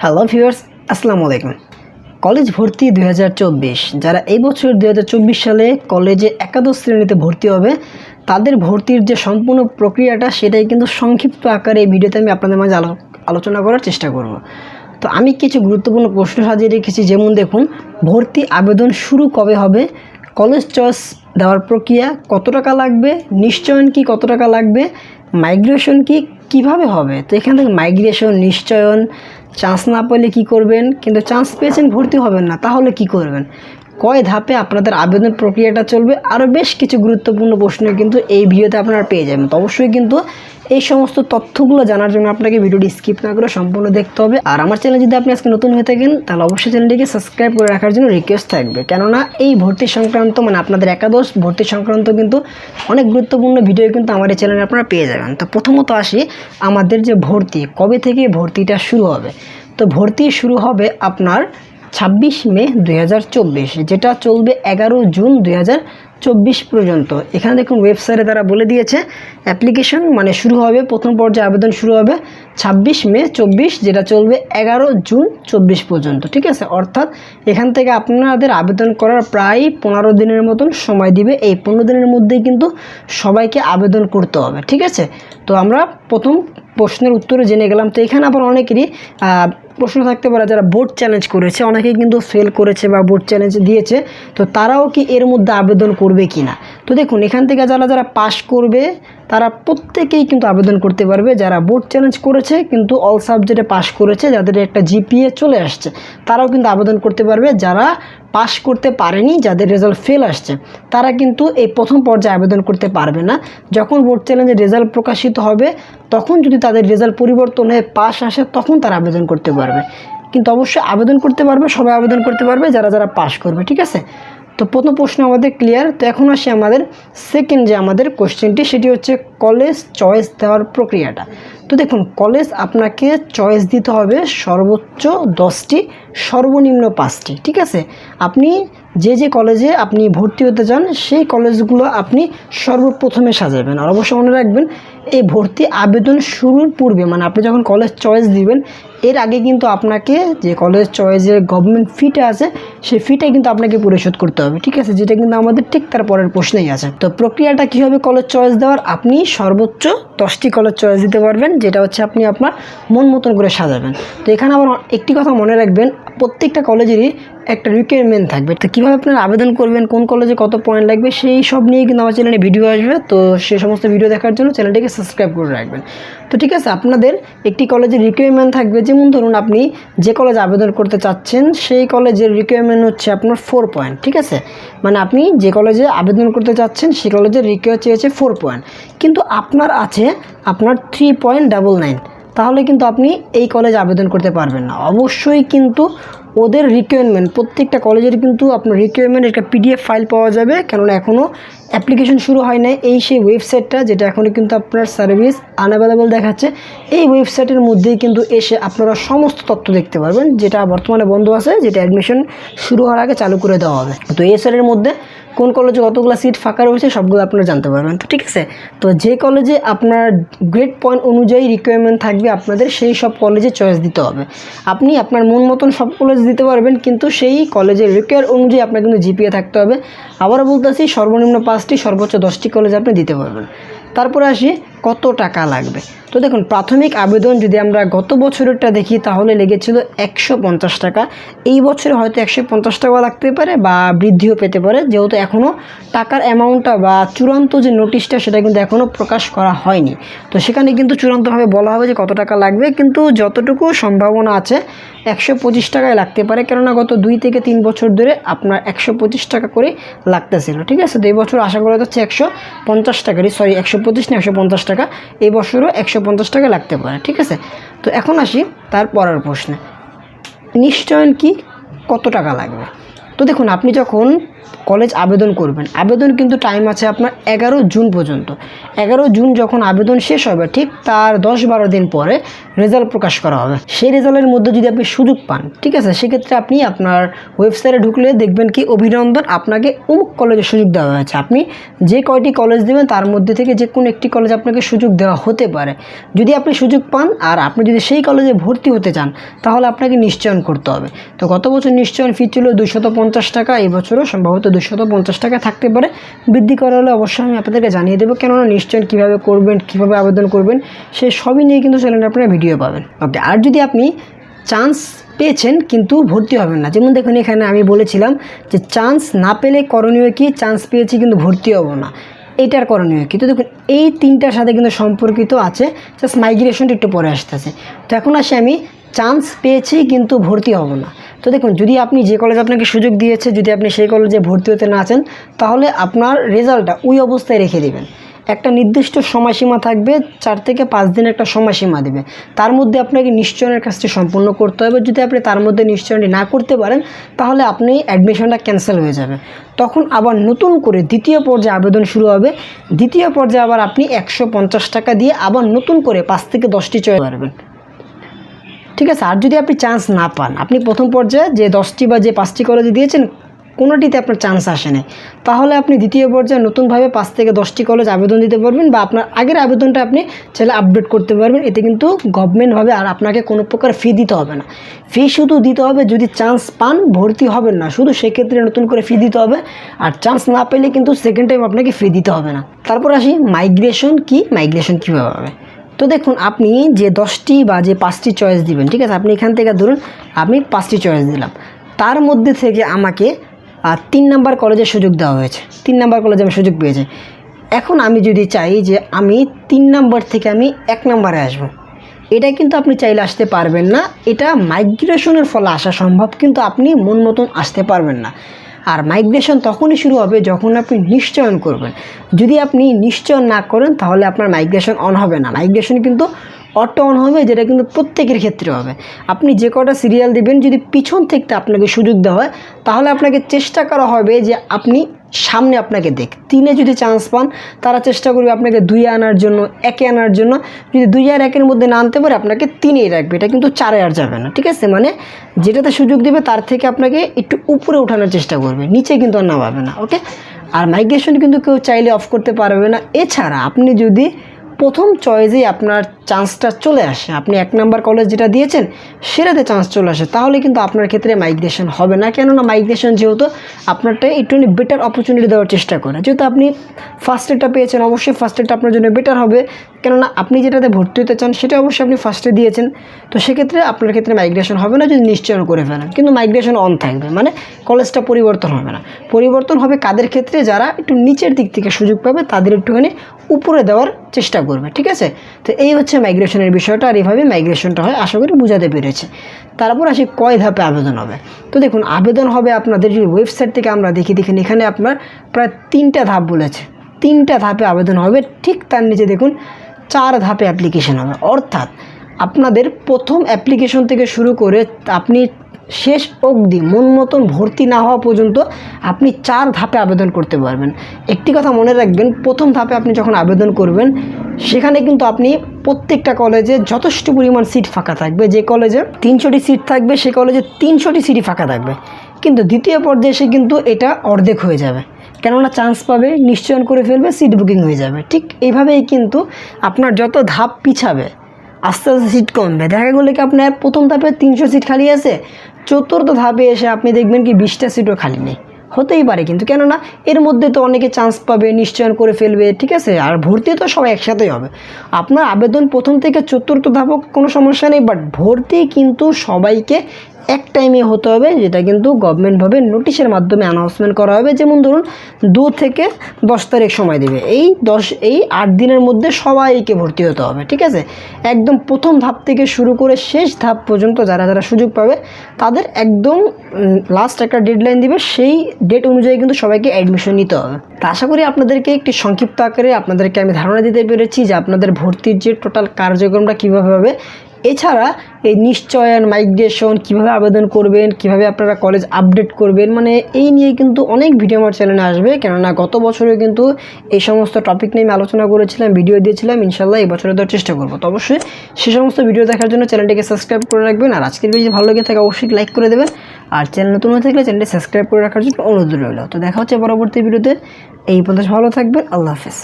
Hello viewers আসসালামু আলাইকুম college ভর্তি দুই হাজার চব্বিশ। যারা এই বছর চব্বিশ সালে কলেজে একাদশ শ্রেণীতে ভর্তি হবে, তাদের ভর্তির যে সম্পূর্ণ প্রক্রিয়াটা, সেটাই কিন্তু সংক্ষিপ্ত আকারে এই ভিডিওতে আমি আপনাদের মাঝে আলো- আলোচনা করার চেষ্টা করব। তো আমি কিছু গুরুত্বপূর্ণ প্রশ্ন সাজিয়ে রেখেছি। যেমন দেখুন, ভর্তি আবেদন শুরু কবে হবে? কলেজ চয়েস দেওয়ার প্রক্রিয়া কত টাকা লাগবে? নিশ্চয়ন কি কত টাকা লাগবে? মাইগ্রেশন কি কীভাবে হবে? তো এখান থেকে মাইগ্রেশন নিশ্চয়ন চান্স না পেলে কি করবেন? কিন্তু চান্স পেয়েছেন, ভর্তি হবেন না, তাহলে কি করবেন? কয় ধাপে আপনাদের আবেদন প্রক্রিয়াটা চলবে? আরও বেশ কিছু গুরুত্বপূর্ণ প্রশ্ন কিন্তু এই ভিডিওতে আপনারা পেয়ে যাবেন। তো অবশ্যই কিন্তু এই সমস্ত তথ্যগুলো জানার জন্য আপনাকে ভিডিওটি স্কিপ না করে সম্পূর্ণ দেখতে হবে। আর আমার চ্যানেল যদি আপনি আজকে নতুন হয়ে থাকেন, তাহলে অবশ্যই চ্যানেলটিকে সাবস্ক্রাইব করে রাখার জন্য রিকোয়েস্ট থাকবে। কেননা এই ভর্তি সংক্রান্ত মানে আপনাদের একাদশ ভর্তি সংক্রান্ত কিন্তু অনেক গুরুত্বপূর্ণ ভিডিও কিন্তু আমার এই চ্যানেলে আপনারা পেয়ে যাবেন। তো প্রথমত আসি আমাদের যে ভর্তি, কবে থেকে ভর্তিটা শুরু হবে? তো ভর্তি শুরু হবে আপনার ছাব্বিশ মে দুই হাজার চব্বিশ, যেটা চলবে এগারো জুন দুই চব্বিশ পর্যন্ত। এখানে দেখুন ওয়েবসাইটে তারা বলে দিয়েছে অ্যাপ্লিকেশন মানে শুরু হবে, প্রথম পর্যায়ে আবেদন শুরু হবে ছাব্বিশ মে চব্বিশ, যেটা চলবে এগারো জুন চব্বিশ পর্যন্ত, ঠিক আছে? অর্থাৎ এখান থেকে আপনাদের আবেদন করার প্রায় পনেরো দিনের মতন সময় দিবে। এই পনেরো দিনের মধ্যেই কিন্তু সবাইকে আবেদন করতে হবে, ঠিক আছে? তো আমরা প্রথম প্রশ্নের উত্তরে জেনে গেলাম। তো এখানে আবার অনেকেরই প্রশ্ন থাকতে পারে যারা বোর্ড চ্যালেঞ্জ করেছে, অনেকেই কিন্তু ফেল করেছে বা বোর্ড চ্যালেঞ্জ দিয়েছে। তো তারাও কি এর মধ্যে আবেদন করবে কি না তো দেখুন, এখান থেকে যারা যারা পাশ করবে তারা প্রত্যেকেই কিন্তু আবেদন করতে পারবে। যারা বোর্ড চ্যালেঞ্জ করেছে কিন্তু অল সাবজেক্টে পাশ করেছে, যাদের একটা জিপিএ চলে আসছে, তারাও কিন্তু আবেদন করতে পারবে। যারা পাশ করতে পারেনি, যাদের রেজাল্ট ফেল আসছে, তারা কিন্তু এই প্রথম পর্যায়ে আবেদন করতে পারবে না। যখন বোর্ড চ্যালেঞ্জের রেজাল্ট প্রকাশিত হবে, তখন যদি তাদের রেজাল্ট পরিবর্তন হয়ে পাশ আসে, তখন তারা আবেদন করতে পারবে। কিন্তু অবশ্যই আবেদন করতে পারবে, সবাই আবেদন করতে পারবে, যারা যারা পাশ করবে, ঠিক আছে? তো প্রথম প্রশ্ন আমাদের ক্লিয়ার তো এখন আসে আমাদের সেকেন্ড যে আমাদের কোশ্চেনটি সেটি হচ্ছে কলেজ চয়েস দেওয়ার প্রক্রিয়াটা। তো দেখুন কলেজ আপনাকে চয়েস দিতে হবে সর্বোচ্চ দশটি সর্বনিম্ন পাঁচটি, ঠিক আছে? আপনি যে যে কলেজে আপনি ভর্তি হতে চান, সেই কলেজগুলো আপনি সর্বপ্রথমে সাজাবেন। আর অবশ্যই মনে রাখবেন, এই ভর্তি আবেদন শুরুর পূর্বে মানে আপনি যখন কলেজ চয়েস দিবেন, এর আগে কিন্তু আপনাকে যে কলেজ চয়েসের গভর্নমেন্ট ফিটা আছে, সেই ফিটা কিন্তু আপনাকে পরিশোধ করতে হবে, ঠিক আছে? যেটা কিন্তু আমাদের ঠিক তার পরের প্রশ্নেই আছে। তো প্রক্রিয়াটা কী হবে কলেজ চয়েস দেওয়ার? আপনি সর্বোচ্চ দশটি কলেজ চয়েস দিতে পারবেন, যেটা হচ্ছে আপনি আপনার মন মতন করে সাজাবেন। তো এখানে আবার একটি কথা মনে রাখবেন প্রত্যেকটা কলেজেরই একটা রিকোয়ারমেন্ট থাকবে। তো কীভাবে আপনারা আবেদন করবেন, কোন কলেজে কত পয়েন্ট লাগবে, সেই সব নিয়ে কিন্তু আমার চ্যানেলে ভিডিও আসবে। তো সে সমস্ত ভিডিও দেখার জন্য চ্যানেলটিকে সাবস্ক্রাইব করে রাখবেন। তো ঠিক আছে, আপনাদের একটি কলেজের রিকোয়ারমেন্ট থাকবে। যেমন ধরুন, আপনি যে কলেজে আবেদন করতে চাচ্ছেন, সেই কলেজের রিকোয়ারমেন্ট হচ্ছে আপনার ফোর পয়েন্ট ঠিক আছে? মানে আপনি যে কলেজে আবেদন করতে চাচ্ছেন, সেই কলেজের রিকোয়ার চেয়েছে ফোর পয়েন্ট কিন্তু আপনার আছে আপনার থ্রি পয়েন্ট ডাবল নাইন তাহলে কিন্তু আপনি এই কলেজে আবেদন করতে পারবেন না। অবশ্যই কিন্তু ওদের রিকোয়ারমেন্ট প্রত্যেকটা কলেজের কিন্তু আপনার রিকোয়ারমেন্ট একটা পিডিএফ ফাইল পাওয়া যাবে, কেননা এখনও অ্যাপ্লিকেশন শুরু হয় নাই। এই সেই ওয়েবসাইটটা যেটা এখনও কিন্তু আপনার সার্ভিস আনঅ্যাভেলেবল দেখাচ্ছে, এই ওয়েবসাইটের মধ্যেই কিন্তু এসে আপনারা সমস্ত তথ্য দেখতে পারবেন, যেটা বর্তমানে বন্ধ আছে, যেটা অ্যাডমিশন শুরু হওয়ার আগে চালু করে দেওয়া হবে। তো এই সাইটের মধ্যে কোন কলেজে কতগুলো সিট ফাঁকা রয়েছে সবগুলো আপনারা জানতে পারবেন। তো ঠিক আছে? তো যে কলেজে আপনার গ্রেড পয়েন্ট অনুযায়ী রিকোয়ারমেন্ট থাকবে আপনাদের, সেই সব কলেজে চয়েস দিতে হবে। আপনি আপনার মন মতন সব কলেজ দিতে পারবেন, কিন্তু সেই কলেজের রিকোয়ার অনুযায়ী আপনার কিন্তু জিপিএ থাকতে হবে। আবারও বলতেছি, সর্বনিম্ন পাঁচটি, সর্বোচ্চ দশটি কলেজ আপনি দিতে পারবেন। তারপরে আসি কত টাকা লাগবে? তো দেখুন, প্রাথমিক আবেদন যদি আমরা গত বছরেরটা দেখি, তাহলে লেগেছিল একশো পঞ্চাশ টাকা। এই বছরে হয়তো একশো পঞ্চাশ টাকা লাগতে পারে বা বৃদ্ধিও পেতে পারে। যেহেতু এখনও টাকার অ্যামাউন্টটা বা চূড়ান্ত যে নোটিশটা সেটা কিন্তু এখনও প্রকাশ করা হয়নি। তো সেখানে কিন্তু চূড়ান্তভাবে বলা হবে যে কত টাকা লাগবে। কিন্তু যতটুকু সম্ভাবনা আছে, একশো পঁচিশ টাকায় লাগতে পারে। কেননা গত দুই থেকে তিন বছর ধরে আপনার একশো পঁচিশ টাকা করে লাগতেছিল। ঠিক আছে? তো এই বছর আশা করা যাচ্ছে একশো পঞ্চাশ টাকারই সরি একশো পঁচিশ না, একশো পঞ্চাশ টাকা, এই বছরও একশো পঞ্চাশ টাকা লাগতে পারে, ঠিক আছে? তো এখন আসি তার পরের প্রশ্নে। নিশ্চয়ন কি? কত টাকা লাগবে? তো দেখুন, আপনি যখন কলেজ আবেদন করবেন। আবেদন কিন্তু টাইম আছে আপনার এগারো জুন পর্যন্ত। এগারো জুন যখন আবেদন শেষ হবে, ঠিক তার দশ বারো দিন পরে রেজাল্ট প্রকাশ করা হবে। সেই রেজাল্টের মধ্যে যদি আপনি সুযোগ পান, ঠিক আছে, সেক্ষেত্রে আপনি আপনার ওয়েবসাইটে ঢুকলে দেখবেন কি অভিনন্দন, আপনাকে অমুক কলেজে সুযোগ দেওয়া হয়েছে। আপনি যে কয়টি কলেজ দেবেন, তার মধ্যে থেকে যে কোনো একটি কলেজ আপনাকে সুযোগ দেওয়া হতে পারে। যদি আপনি সুযোগ পান আর আপনি যদি সেই কলেজে ভর্তি হতে চান, তাহলে আপনাকে নিশ্চয়ন করতে হবে। তো গত বছর নিশ্চয়ন ফি ছিল দুশত পঞ্চাশ টাকা, এই বছরও সম্ভবত দুশত পঞ্চাশ টাকা থাকতে পারে। বৃদ্ধি করা হলে অবশ্যই আমি আপনাদেরকে জানিয়ে দেবো কেননা নিশ্চয়ন কীভাবে করবেন, কীভাবে আবেদন করবেন, সে সবই নিয়ে কিন্তু চ্যানেলে আপনারা ভিডিও পাবেন। ওকে আর যদি আপনি চান্স পেয়েছেন কিন্তু ভর্তি হবেন না, যেমন দেখুন এখানে আমি বলেছিলাম যে চান্স না পেলে করণীয় কি? চান্স পেয়েছি কিন্তু ভর্তি হব না। এইটার করণীয় কিন্তু দেখুন, এই তিনটার সাথে কিন্তু সম্পর্কিত আছে জাস্ট মাইগ্রেশনটা একটু পরে আসতেছে। তো এখন আসি আমি চান্স পেয়েছি কিন্তু ভর্তি হব না। তো দেখুন, যদি আপনি যে কলেজ আপনাকে সুযোগ দিয়েছে, যদি আপনি সেই কলেজে ভর্তি হতে না চান তাহলে আপনার রেজাল্টটা ওই অবস্থায় রেখে দেবেন। একটা নির্দিষ্ট সময়সীমা থাকবে, চার থেকে পাঁচ দিন একটা সময়সীমা দেবে। তার মধ্যে আপনাকে নিশ্চয়নের কাজটি সম্পূর্ণ করতে হবে। যদি আপনি তার মধ্যে নিশ্চয়নটি না করতে পারেন, তাহলে আপনি অ্যাডমিশনটা ক্যান্সেল হয়ে যাবে। তখন আবার নতুন করে দ্বিতীয় পর্যায়ে আবেদন শুরু হবে। দ্বিতীয় পর্যায়ে আবার আপনি একশো পঞ্চাশ টাকা দিয়ে আবার নতুন করে পাঁচ থেকে দশটি চয়ে পারবেন ঠিক আছে, আর যদি আপনি চান্স না পান, আপনি প্রথম পর্যায়ে যে দশটি বা যে পাঁচটি কলেজে দিয়েছেন, কোনোটিতে আপনার চান্স আসে না তাহলে আপনি দ্বিতীয় পর্যায়ে নতুনভাবে পাঁচ থেকে দশটি কলেজ আবেদন দিতে পারবেন বা আপনার আগের আবেদনটা আপনি ছেলে আপডেট করতে পারবেন। এতে কিন্তু গভর্নমেন্টভাবে আর আপনাকে কোনো প্রকার ফি দিতে হবে না। ফি শুধু দিতে হবে যদি চান্স পান, ভর্তি হবেন না। শুধু সেক্ষেত্রে নতুন করে ফি দিতে হবে। আর চান্স না পেলে কিন্তু সেকেন্ড টাইম আপনাকে ফি দিতে হবে না। তারপর আসি মাইগ্রেশন কি? মাইগ্রেশন কীভাবে হবে? তো দেখুন, আপনি যে দশটি বা যে পাঁচটি চয়েস দিবেন, ঠিক আছে? আপনি এখান থেকে ধরুন, আমি পাঁচটি চয়েস দিলাম। তার মধ্যে থেকে আমাকে তিন নাম্বার কলেজের সুযোগ দেওয়া হয়েছে। তিন নাম্বার কলেজে আমি সুযোগ পেয়েছি। এখন আমি যদি চাই যে আমি তিন নাম্বার থেকে আমি এক নাম্বারে আসব, এটা কিন্তু আপনি চাইলে আসতে পারবেন না। এটা মাইগ্রেশনের ফলে আসা সম্ভব, কিন্তু আপনি মন মতন আসতে পারবেন না। আর মাইগ্রেশন তখনই শুরু হবে যখন আপনি নিশ্চয়ন করবেন। যদি আপনি নিশ্চয়ন না করেন, তাহলে আপনার মাইগ্রেশন অন হবে না। মাইগ্রেশন কিন্তু অটো অন হবে, যেটা কিন্তু প্রত্যেকের ক্ষেত্রে হবে। আপনি যে কটা সিরিয়াল দেবেন, যদি পিছন থেকে আপনাকে সুযোগ দেওয়া হয়, তাহলে আপনাকে চেষ্টা করা হবে যে আপনি সামনে আপনাকে দেখ। তিনে যদি চান্স পান, তারা চেষ্টা করবে আপনাকে দুই আনার জন্য, একে আনার জন্য। যদি দুই আর একের মধ্যে না আনতে পারে, আপনাকে তিনেই রাখবে। এটা কিন্তু চারে আর যাবে না, ঠিক আছে? মানে যেটাতে সুযোগ দেবে, তার থেকে আপনাকে একটু উপরে ওঠানোর চেষ্টা করবে। নিচে কিন্তু আর না নামাবে না ওকে আর মাইগ্রেশন কিন্তু কেউ চাইলে অফ করতে পারবে না। এছাড়া আপনি যদি প্রথম চয়েসেই আপনার চান্সটা চলে আসে। আপনি এক নাম্বার কলেজ যেটা দিয়েছেন, সেটাতে চান্স চলে আসে। তাহলে কিন্তু আপনার ক্ষেত্রে মাইগ্রেশন হবে না। কেননা মাইগ্রেশন যেহেতু আপনারটা একটু বেটার অপরচুনিটি দেওয়ার চেষ্টা করে। যেহেতু আপনি ফার্স্ট এডটা পেয়েছেন, অবশ্যই ফার্স্ট এডটা আপনার জন্য বেটার হবে। কেননা আপনি যেটাতে ভর্তি হতে চান, সেটা অবশ্যই আপনি ফার্স্টে দিয়েছেন। তো সেক্ষেত্রে আপনার ক্ষেত্রে মাইগ্রেশন হবে না, যদি নিশ্চয়ন করে ফেলেন। কিন্তু মাইগ্রেশন অন থাকবে। মানে কলেজটা পরিবর্তন হবে না। পরিবর্তন হবে কাদের ক্ষেত্রে? যারা একটু নিচের দিক থেকে সুযোগ পাবে, তাদের একটুখানি উপরে দেওয়ার চেষ্টা করবে, ঠিক আছে? তো এই হচ্ছে মাইগ্রেশনের বিষয়টা আর এইভাবে মাইগ্রেশনটা হয়, আশা করি বোঝাতে পেরেছে। তারপর আসি কয় ধাপে আবেদন হবে? তো দেখুন, আবেদন হবে আপনাদের যদি ওয়েবসাইট থেকে আমরা দেখি, দেখেন, এখানে আপনার প্রায় তিনটা ধাপ বলেছে। তিনটা ধাপে আবেদন হবে, ঠিক তার নিচে দেখুন, চার ধাপে অ্যাপ্লিকেশন হবে। অর্থাৎ আপনাদের প্রথম অ্যাপ্লিকেশন থেকে শুরু করে আপনি শেষ অবধি মন মতন ভর্তি না হওয়া পর্যন্ত আপনি চার ধাপে আবেদন করতে পারবেন। একটি কথা মনে রাখবেন, প্রথম ধাপে আপনি যখন আবেদন করবেন, সেখানে কিন্তু আপনি প্রত্যেকটা কলেজে যথেষ্ট পরিমাণ সিট ফাঁকা থাকবে। যে কলেজে তিনশোটি সিট থাকবে, সে কলেজে তিনশোটি সিটই ফাঁকা থাকবে। কিন্তু দ্বিতীয় পর্যায়ে এসে কিন্তু এটা অর্ধেক হয়ে যাবে। কেননা চান্স পাবে, নিশ্চয়ন করে ফেলবে সিট বুকিং হয়ে যাবে। ঠিক এইভাবেই কিন্তু আপনার যত ধাপ পিছাবে আস্তে আস্তে সিট কমবে। দেখা গেলো কি আপনার প্রথম ধাপে তিনশো সিট খালি আছে, চতুর্থ ধাপে এসে আপনি দেখবেন কি বিশটা সিটও খালি নেই। হতেই পারে, কিন্তু কেননা এর মধ্যে তো অনেকে চান্স পাবে, নিশ্চয়ন করে ফেলবে, ঠিক আছে? আর ভর্তি তো সবাই একসাথেই হবে। আপনার আবেদন প্রথম থেকে চতুর্থ ধাপক কোনো সমস্যা নেই বাট ভর্তি কিন্তু সবাইকে এক টাইমে হতে হবে, যেটা কিন্তু গভর্নমেন্টভাবে নোটিশের মাধ্যমে অ্যানাউন্সমেন্ট করা হবে। যেমন ধরুন, দু থেকে দশ তারিখ সময় দেবে। এই দশ, এই আট দিনের মধ্যে সবাইকে ভর্তি হতে হবে, ঠিক আছে? একদম প্রথম ধাপ থেকে শুরু করে শেষ ধাপ পর্যন্ত যারা যারা সুযোগ পাবে, তাদের একদম লাস্ট একটা ডেডলাইন দিবে, সেই ডেট অনুযায়ী কিন্তু সবাইকে অ্যাডমিশন নিতে হবে। তা আশা করি আপনাদেরকে একটি সংক্ষিপ্ত আকারে আপনাদেরকে আমি ধারণা দিতে পেরেছি যে আপনাদের ভর্তির যে টোটাল কার্যক্রমটা কীভাবে হবে এছাড়া এই নিশ্চয়ন মাইগ্রেশন কীভাবে আবেদন করবেন, কীভাবে আপনারা কলেজ আপডেট করবেন মানে এই নিয়ে কিন্তু অনেক ভিডিও আমার চ্যানেলে আসবে। কেননা গত বছরে কিন্তু এই সমস্ত টপিক নিয়ে আমি আলোচনা করেছিলাম ভিডিও দিয়েছিলাম, ইনশাল্লাহ এই বছরে দেওয়ার চেষ্টা করব। তো অবশ্যই সে সমস্ত ভিডিও দেখার জন্য চ্যানেলটিকে সাবস্ক্রাইব করে রাখবেন, আর আজকের ভিডিও ভালো লেগে থাকে অবশ্যই লাইক করে দেবেন, আর চ্যানেল নতুন হয়ে থাকলে চ্যানেলটি সাবস্ক্রাইব করে রাখার জন্য অনুরোধ রইল। তো দেখা হচ্ছে পরবর্তী ভিডিওতে এই পর্যন্ত ভালো থাকবেন, আল্লাহ হাফেজ।